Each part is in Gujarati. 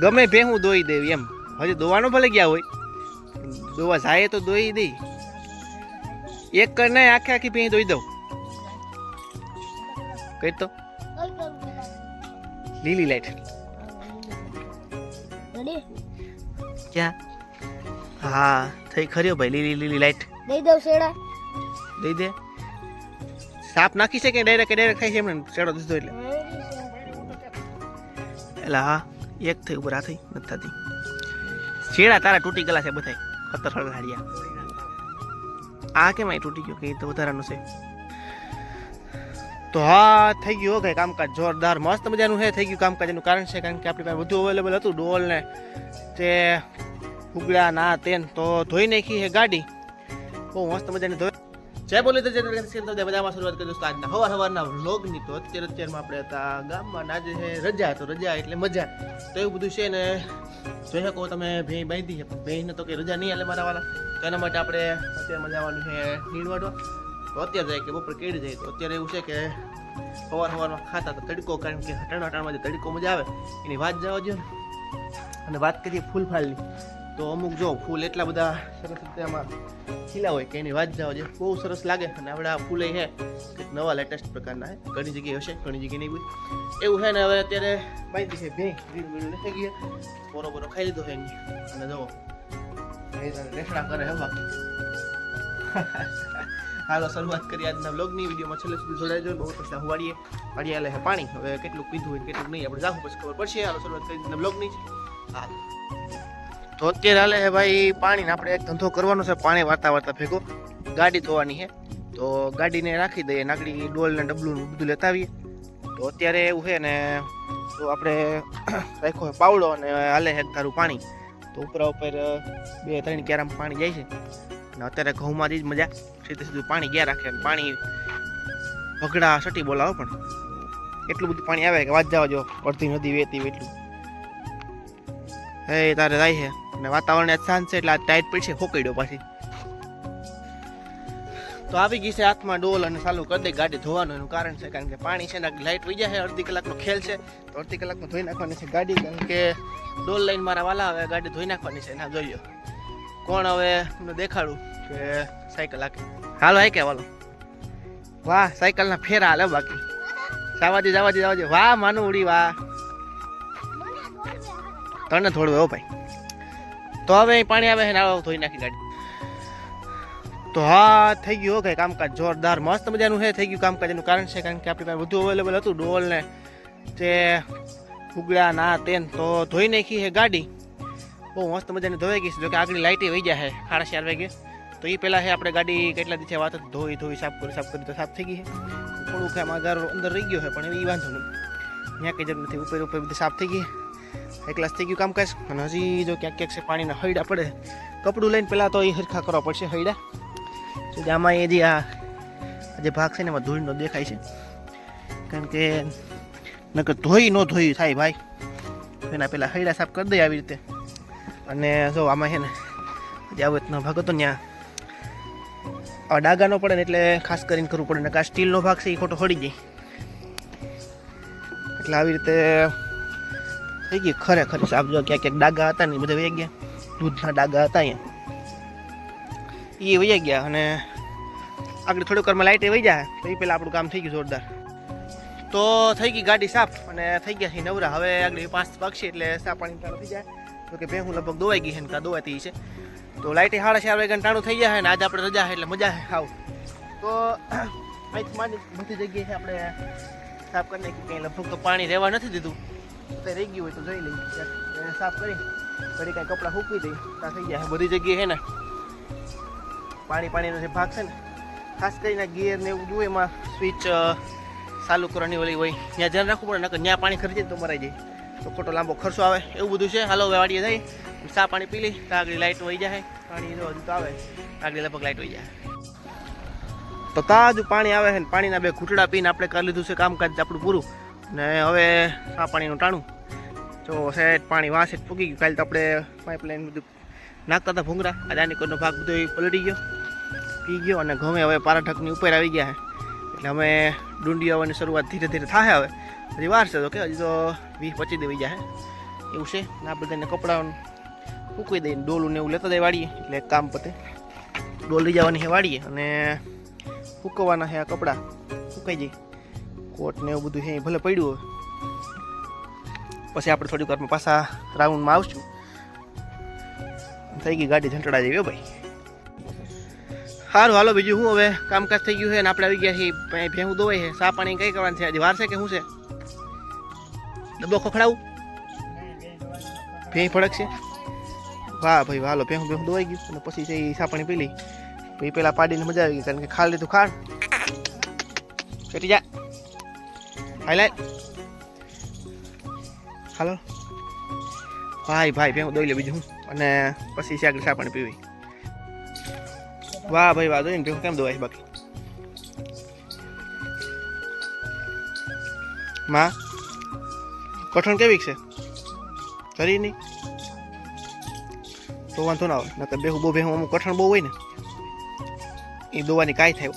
ગમે ભેહું દોઈ દેવી એમ. હજી દોવાનો ભલે ગયા હોય. દોવા જાય તો દોઈ દઈ એક કરીને આખે આખી ભેં દોઈ દઉં. કઈ તો. લીલી લાઈટ. ક્યાં? હા થઈ ખર્યો ભાઈ લીલી લીલી લાઈટ. દઈ દઉં શેડા. દઈ દે. સાપ નાખી છે કે ડાયરેક્ટ ડાયરેક્ટ થાય છે એમને શેડો દીધો એટલે. એટલે હા. એક થઈ ઉભરા થઈ નથી થતી છેડા તારા તૂટી ગયેલા છે બધાય. ખતર હળગાડ્યા આ કેમ તૂટી ગયો? કે તો વધારાનું છે. તો હા, થઈ ગયું હો કઈ કામકાજ. જોરદાર, મસ્ત મજાનું છે, થઈ ગયું કામકાજ. એનું કારણ છે કારણ કે આપણી પાસે બધું અવેલેબલ હતું, ડોલ ને તે ફુગડા ના તેન તો ધોઈ નાખી છે ગાડી. બહુ મસ્ત મજાની ધોઈ જય બોલી તો જય બધામાં શરૂઆત કરી દોસ્તો આજના હવાર હવારના વ્લોગની તો અત્યારે અત્યારમાં આપણે હતા ગામમાં આજે છે રજા, તો રજા એટલે મજા. તો એવું બધું છે ને, જોઈ શકો તમે ભેં બાંધી છે, પણ ભેંને તો કંઈ રજા નહીં એટલે મારા વાળા. તો એના માટે આપણે અત્યારે મજા આવવાનું છે નીણવાડવા તો અત્યારે જાય કે બપોર કેડી જાય. તો અત્યારે એવું છે કે સવાર સવારમાં ખાતા તો તડકો, કારણ કે હટાણ, હટાણમાં જે તડકો મજા આવે, એની વાત જવા દો અને વાત કરીએ ફૂલ ફાલની તો અમુક જો ફૂલ એટલા બધા સરસ રીતે આમાં ખીલા હોય કે એની વાત જાઓ જે બહુ સરસ લાગે અને આપણે આ ફૂલે છે નવા લેટેસ્ટ પ્રકારના છે. ઘણી જગ્યાએ હશે, ઘણી જગ્યાએ નહીં એવું છે ને હવે અત્યારે બાંધી છે ભેં ગ્રીન બીડ નથી ગઈ બોરો બોરો ખાઈ લીધો છે એની. અને જુઓ રેસડા કરે હવા. હાલો, શરૂઆત કરી આજના બ્લોગની વિડીયોમાં છેલ્લે સુધી જોડાજો બહુ પછી વાડીએ વાડીએ છે પાણી. હવે કેટલું પીધું હોય કેટલું નહીં, આપણે જાવું પછી ખબર પડશે. હાલો, શરૂઆત કરી આજના બ્લોગની હાલ. તો અત્યારે હાલે છે ભાઈ, પાણીને આપણે એક ધંધો કરવાનો છે, પાણી વાર્તા વાર્તા ભેગો. ગાડી ધોવાની છે. તો ગાડીને રાખી દઈએ નાકડી ડોલ ને ડબલું બધું લેતા આવીએ. તો અત્યારે એવું છે ને, તો આપણે રાખ્યો પાવડો અને હાલે છે તારું પાણી. તો ઉપરા ઉપર બે ત્રણ ક્યારામાં પાણી જાય છે. અને અત્યારે ઘઉંમાં જ મજા. સીધે સીધું પાણી ગયા રાખે અને પાણી ભગડા સટી બોલાવો પણ. એટલું બધું પાણી આવે કે વાત જવા જો અડધી નદી વહેતી એટલું. હે, તારે જાય છે અને વાતાવરણ શાંત છે એટલે આજ ટાઈટ પડશે ફોકડ્યો પાછી. તો આવી ગઈ છે હાથમાં ડોલ અને ચાલુ કરી દે, ગાડી ધોવાનું એનું કારણ છે, કારણ કે પાણી છે ને લાઇટ વહી જાય છે, અડધી કલાકનો ખેલ છે. તો અડધી કલાકમાં ધોઈ નાખવાની છે ગાડી, કારણ કે ડોલ લઈને મારા વાલા હવે ગાડી ધોઈ નાખવાની છે, ના જોઈએ કોણ હવે, એમને દેખાડું કે સાયકલ હાકે. હાલો, હાકે વાલો વાહ, સાયકલના ફેરા હાલે બાકી. જવાજી જવાજી જવાજી વાહ, માનું ઉડી, વાહ. તને થોડું હો ભાઈ. તો હવે અહીં પાણી આવે છે ને આવો ધોઈ નાખી ગાડી. તો હા, થઈ ગયું કઈ કામકાજ. જોરદાર, મસ્ત મજાનું છે, થઈ ગયું કામકાજ. એનું કારણ છે કારણ કે આપણી પાસે બધું અવેલેબલ હતું, ડોલ ને તે ફુગડા, ના તેન તો ધોઈ નાખી છે ગાડી. બહુ મસ્ત મજાની ધોઈ ગઈ છે. જોકે આગળ લાઇટે વહી જાય છે, સાડા ચાર વાગે. તો એ પહેલાં છે આપણે ગાડી કેટલા દિવસે વાત ધોઈ ધોઈ, સાફ કરી સાફ કરી, તો સાફ થઈ ગઈ છે. થોડુંક એમાં ઘર અંદર રહી ગયો છે, પણ એ વાંધો નહીં. ત્યાં કંઈ જરૂર નથી. ઉપર ઉપર બધી સાફ થઈ ગઈ એક ગ્લાસ થઈ ગયું કામકાજ. અને હજી જો ક્યાંક ક્યાંક છે પાણીના હૈડા પડે. કપડું લઈને પહેલાં તો એ હરખા કરવા પડશે હૈડા તો આમાં એ જે આ જે ભાગ છે ને એમાં ધૂળનો દેખાય છે. કારણ કે નકર ધોઈ ન ધોઈ થાય ભાઈ. એના પહેલાં હૈડા સાફ કરી દઈએ આવી રીતે. અને જો આમાં છે ને જે આવો રીતનો ભાગ હતો ત્યાં. ડાગાનો પડે ને એટલે ખાસ કરીને કરવું પડે. ને આ સ્ટીલનો ભાગ છે એ ખોટો હળી જાય એટલે આવી રીતે થઈ ગઈ ખરેખર. સાફ જો ક્યાંક ક્યાંક ડાગા હતા ને બધા વહી ગયા. દૂધના ડાગા હતા અહીંયા. એ વહી ગયા અને આગળ થોડીક વારમાં લાઇટે વહી જાય. તો એ પહેલાં આપણું કામ થઈ ગયું જોરદાર. તો થઈ ગઈ ગાડી સાફ અને થઈ ગયા છે નવરા. હવે આગળ પાંચ પક્ષી એટલે સાફ પાણી ચાલુ થઈ જાય. તો કે ભેહું લગભગ દોવાઈ ગઈ છે ને કાં દોવાતી છે. તો લાઇટે સાડા ચાર વાગ્યા ટાણું થઈ જાય ને આજે આપણે રજા એટલે મજા છે. ખાવ તો અહીંથી માંડી બધી જગ્યાએ આપણે સાફ કરી નાખી. લગભગ તો પાણી રહેવા નથી દીધું. તો રહી ગયું હોય તો જોઈ લઈએ. સાફ કરી, ઘડી કાંઈ કપડાં સૂકવી દઈ ત્યાં થઈ ગયા બધી જગ્યાએ છે ને, પાણી પાણીનો જે ભાગ છે ને, ખાસ કરીને ગિયર ને એવું જોઈએ, એમાં સ્વિચ ચાલુ કરવાની ઓલી હોય. ત્યાં ધ્યાન રાખવું પડે, નકર ત્યાં પાણી ખરી તો મરાઈ જાય. તો ખોટો લાંબો ખર્ચો આવે. એવું બધું છે. હાલો, હવે વાડીએ જઈ સા પાણી પી લઈ ત્યાં આગળ લાઇટ વહી જાય. પાણી હજુ તો આવે. આગળ લગભગ લાઇટ વહી જાય. તો તાજું પાણી આવે છે ને, પાણીના બે ઘૂંટડા પીને આપણે કરી લીધું છે કામકાજ આપણું પૂરું. ને હવે આ પાણીનું ટાણું. જો સેટ પાણી વાસેટ ફૂગી ગયું. કાલે તો આપણે પાઇપલાઇન બધું નાખતા હતા ભૂંગરા આ દાનીકોટનો ભાગ બધો પલટી ગયો, પી ગયો અને ઘમે હવે પારાઠકની ઉપર આવી ગયા એટલે અમે ડુંડી આવવાની શરૂઆત ધીરે ધીરે થાય હવે. હજી વાર છે તો કે હજી તો વીસ પચીસ દેવી જાય એવું છે. ને આપણે બધાને કપડાં મૂકી દઈને ડોલું ને એવું લેતા જાય વાળીએ એટલે કામ પતે. ડોલ લઈ જવાની છે વાળીએ અને સૂકવવાના છે આ કપડાં. ફૂંકાઈ જાય. કોટ ને એવું બધું છે ભલે પડ્યું હોય. પછી આપણે થોડીક વારમાં પાછા રાઉન્ડમાં આવશું. થઈ ગઈ ગાડી ઝંટડા જેવી ભાઈ. સારું હાલો, બીજું હું હવે? કામકાજ થઈ ગયું છે ને આપણે આવી ગયા છીએ ભેહું દોવાય છે. સા પાણી કઈ કરવાનું છે? આજે વાર છે કે શું છે? ડબ્બો ખખડાવું? ભેં ફડકશે? વાહ ભાઈ વાલો ભેહું ભેહું દોવાઈ ગયું. અને પછી છે એ સાપણી પી પછી પેલા પાડીને મજા આવી ગઈ, કારણ કે ખાલ લીધું ખાડ. ચટી જા. હાઈ હાલો ભાઈ ભાઈ ભેહું દોઈ લે બીજું અને પછી આગળ સા પાણી પીવી. વાહ ભાઈ, વાહ જોઈને ભેહું કેમ દોવાય બાકી? માં, કઠણ કેવી છે? કરી નહીં તો વાંધો ના આવે. નકર બેહું બહુ બેહું અમુક કઠણ બહુ હોય ને, એ દોવાની કાંઈ થાય.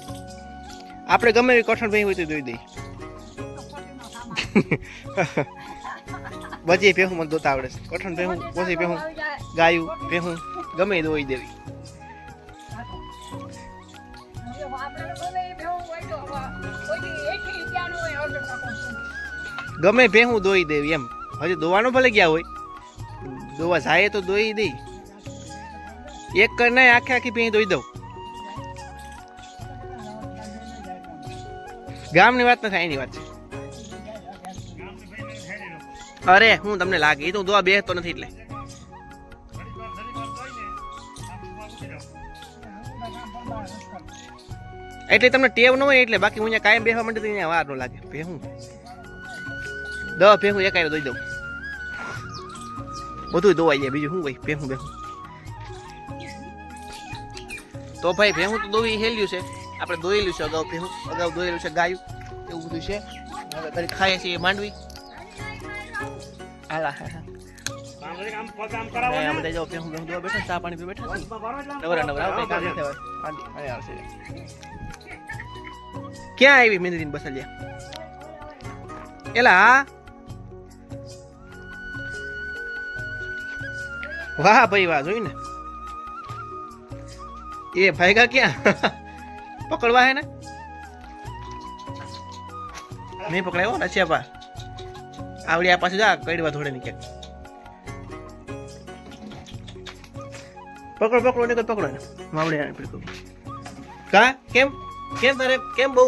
આપણે ગમે એવી કઠણ ભાઈ હોય તો દોઈ દઈ બચી ભેહું મને દોતા આવડે છે. કઠણ પેહું પછી ભેહું. ગાયું ભેહું ગમે દોઈ દેવી. ગમે ભેહું દોઈ દેવી એમ. હજી દોવાનું ભલે ગયા હોય. દોવા જાય તો દોઈ દઈ. એક કર નહીં આખે આખી ભેં દોઈ દઉં. ગામની વાત નથી એની વાત છે. અરે, હું તમને લાગી, તો દોવા દોવા બેસતો નથી એટલે. એટલે તમને ટેવ ન હોય એટલે, બાકી હું અહીંયા કાયમ બેસવા માંડે તો અહીંયા વાર ન લાગે. ભેહું. દવા ભેહું એકાય દોઈ દઉં. બધું દોવાઈ જાય, બીજું શું ભાઈ ભેહું ભેહું. તો ભાઈ, ભેહું તો દોવી હેલ્યું છે. આપણે દોયેલું છે અગાઉ ભેહું, અગાઉ દોયેલું છે ગાયું, એવું બધું છે. હવે ખાઈએ છીએ માંડવી. હાલા હા હા ને આ બધા જો ભેહું ભેહું દોવા બેઠા ચા પાણી પી બેઠા નવરા નવરા કંઈ કામ નથી. આંટી, આવશે. ક્યાં આવી મેંદરીને બસલિયા એલા વાહ ભાઈ વાહ જોઈ ને? એ ભાઈગા ક્યાં? પકડવા હે ને? નહીં પકડાયો ને છે પા આવડી આ પાછું જા કડવા થોડે ને ક્યાંક પકડો પકડો ને પકડો ને માવડી આને પકડો કા? કેમ? કેમ તારે? કેમ બહુ?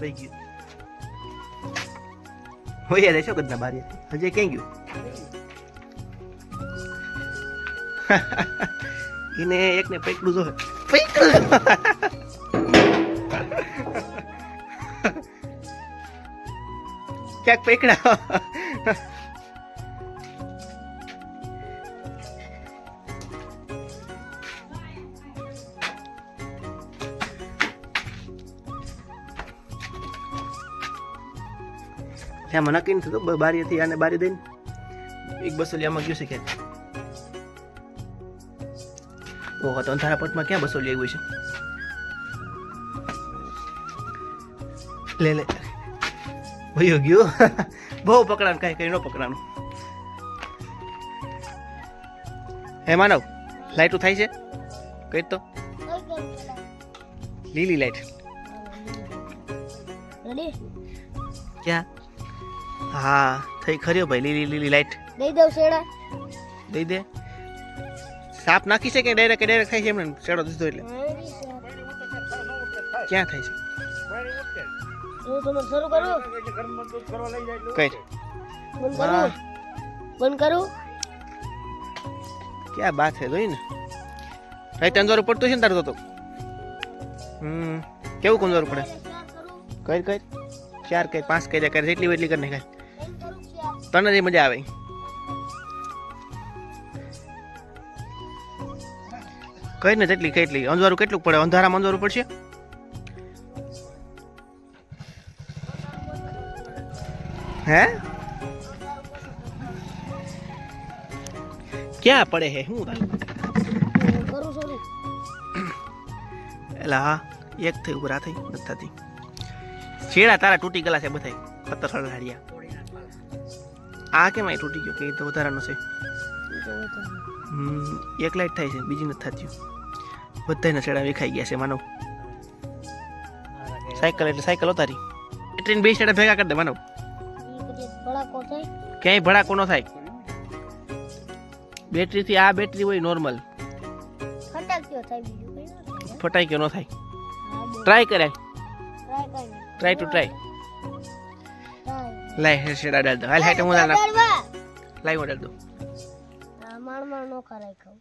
થઈ ગયું. હોય રહેશો કદના બારી. હજે ક્યાં ગયું? એને એકને પકડું જો પકડું ક્યાંક પકડા મને નક્કી નથી થતું હતી આને બારી દઈને એક બસોલિયામાં ગયું છે કે ઓહો તો અંધારા પટમાં ક્યાં બસોલી આવ્યું છે? લે લે. ભયો ગયો. બહુ પકડાનું કાંઈ કઈ ન પકડાનું. હે માનવ લાઈટો થાય છે? કઈ તો. લીલી લાઈટ. ક્યાં? હા થઈ ખર્યો ભાઈ લીલી લીલી લાઈટ દઈ દઉં શેડા. દઈ દે. સાપ નાખી છે કે ડાયરેક્ટ ડાયરેક્ટ થાય છે એમને શેડો દીધો એટલે. ક્યાં થાય છે? હું તમને શરૂ કરું. કઈ બંધ કરું? ક્યાં બાત છે જોઈ ને. રાઈટ અંધારું પડતું છે ને તારું તો હમ કેવું કંજવારું પડે? કઈ કઈ? ચાર કઈ પાંચ કઈ કઈ જેટલી વેટલી કરી નાખાય તને જે મજા આવે. કઈ ને જેટલી કેટલી? અંધારું કેટલું પડે? અંધારામાં અંધારું પડશે? હે? ક્યાં પડે હે? શું તારું? હા એક થઈ ઉભરા થઈ નથી થતી છેડા તારા તૂટી ગયેલા છે બધા પથ્થર હળહાડિયા આ કેમ અહીં તૂટી ગયો? કે એ તો વધારાનો છે. એક લાઈટ થાય છે બીજી નથી થતી. બધાના છેડા વિખાઈ ગયા છે માનવ. સાયકલ એટલે સાયકલ ઉતારી. ટ્રેન બે છેડા ભેગા કરી દે માનવ. ક્યાંય ભડાકો ન થાય. બેટરીથી આ બેટરી હોય નોર્મલ ફટાક્યો ન થાય. ટ્રાય કરાય. ટ્રાય ટુ ટ્રાય લાય છેડા ડાલ દો. હાલ હાઈટ હું નાખ. ડરવા લાય હું ડાલ દો. માણ માણ નો કરાય ખાવ